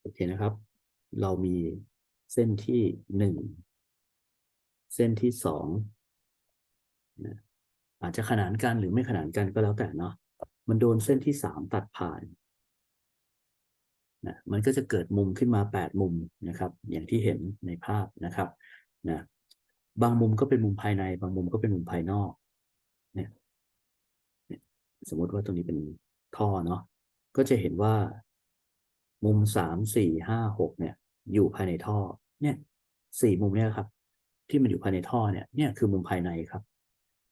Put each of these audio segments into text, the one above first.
โอเคนะครับ เรามีเส้นที่หนึ่งเส้นที่สองนะอาจจะขนานกันหรือไม่ขนานกันก็แล้วแต่เนาะมันโดนเส้นที่สามตัดผ่านนะมันก็จะเกิดมุมขึ้นมาแปดมุมนะครับ อย่างที่เห็นในภาพนะครับนะบางมุมก็เป็นมุมภายใน บางมุมก็เป็นมุมภายนอกเนี่ยเนี่ยสมมติว่าตรงนี้เป็นท่อเนาะก็จะเห็นว่า มุมสามสี่ห้าหกเนี่ย อยู่ภายในท่อ เนี่ยสี่มุมเนี่ยครับ ที่มันอยู่ภายในท่อเนี่ยเนี่ยคือมุมภายในครับ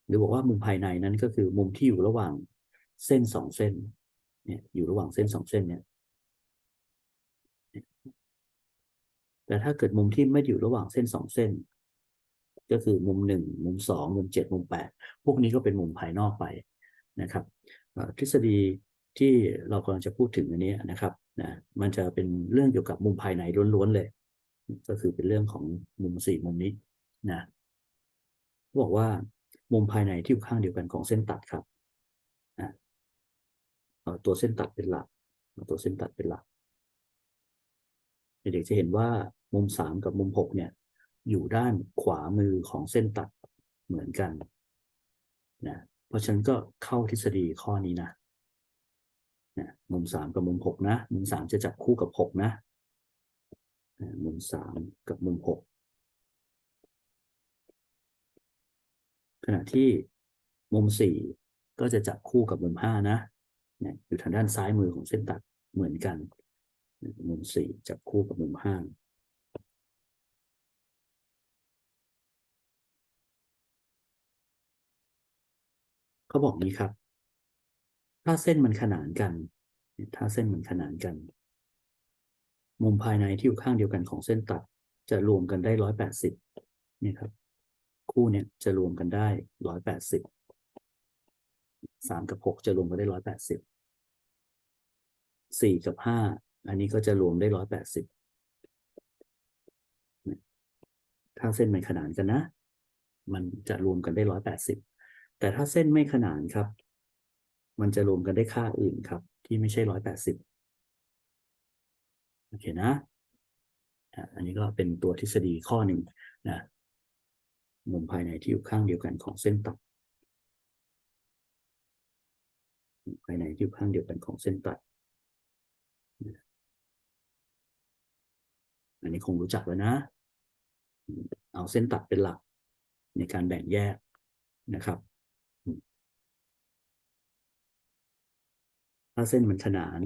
หรือบอกว่ามุมภายในนั้นก็คือมุมที่อยู่ระหว่างเส้นสองเส้น เนี่ย อยู่ระหว่างเส้นสองเส้นเนี่ย แต่ถ้าเกิดมุมที่ไม่อยู่ระหว่างเส้นสองเส้น ก็คือมุมหนึ่งมุมสองมุมเจ็ดมุมแปดพวกนี้ก็เป็นมุมภายนอกไปนะครับทฤษฎี ที่เรากำลังจะพูดถึงอันนี้นะครับนะมันจะเป็นเรื่องเกี่ยวกับมุมภายในล้วนๆเลย ก็คือเป็นเรื่องของมุมสี่มุมนี้นะบอกว่ามุมภายในที่อยู่ข้างเดียวกันของเส้นตัดครับนะเอาตัวเส้นตัดเป็นหลักเอาตัวเส้นตัดเป็นหลักเด็กๆจะเห็นว่ามุมสามกับมุมหกเนี่ย อยู่ด้านขวามือของเส้นตัดเหมือนกันนะเพราะฉะนั้นก็เข้าทฤษฎีข้อนี้นะ มุมสามกับมุมหกนะ มุมสามจะจับคู่กับหกนะมุมสามกับมุมหกขณะที่มุมสี่ก็จะจับคู่กับมุมห้านะอยู่ทางด้านซ้ายมือของเส้นตัดเหมือนกัน มุมสี่จับคู่กับมุมห้าเขาบอกนี้ครับ ถ้าเส้นมันขนานกัน ถ้าเส้นมันขนานกัน มุมภายในที่อยู่ข้างเดียวกันของเส้นตัด จะรวมกันได้ร้อยแปดสิบนี่ครับ คู่เนี่ยจะรวมกันได้ร้อยแปดสิบสามกับหกจะรวมกันได้ร้อยแปดสิบสี่กับห้าอันนี้ก็จะรวมได้ร้อยแปดสิบถ้าเส้นมันขนานกันนะ มันจะรวมกันได้ร้อยแปดสิบแต่ถ้าเส้นไม่ขนานครับ มันจะรวมกันได้ค่าอื่นครับ ที่ไม่ใช่ร้อยแปดสิบโอเคนะอันนี้ก็เป็นตัวทฤษฎีข้อหนึ่งนะมุมภายในที่อยู่ข้างเดียวกันของเส้นตัดมุมภายในที่อยู่ข้างเดียวกันของเส้นตัด อันนี้คงรู้จักแล้วนะ เอาเส้นตัดเป็นหลักในการแบ่งแยกนะครับ ถ้าเส้นมันขนาน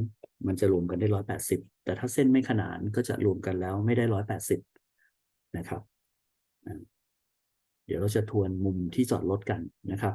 มันจะรวมกันได้ร้อยแปดสิบแต่ถ้าเส้นไม่ขนานก็จะรวมกันแล้วไม่ได้ร้อยแปดสิบนะครับ เดี๋ยวเราจะทวนมุมที่จอดรถกันนะครับ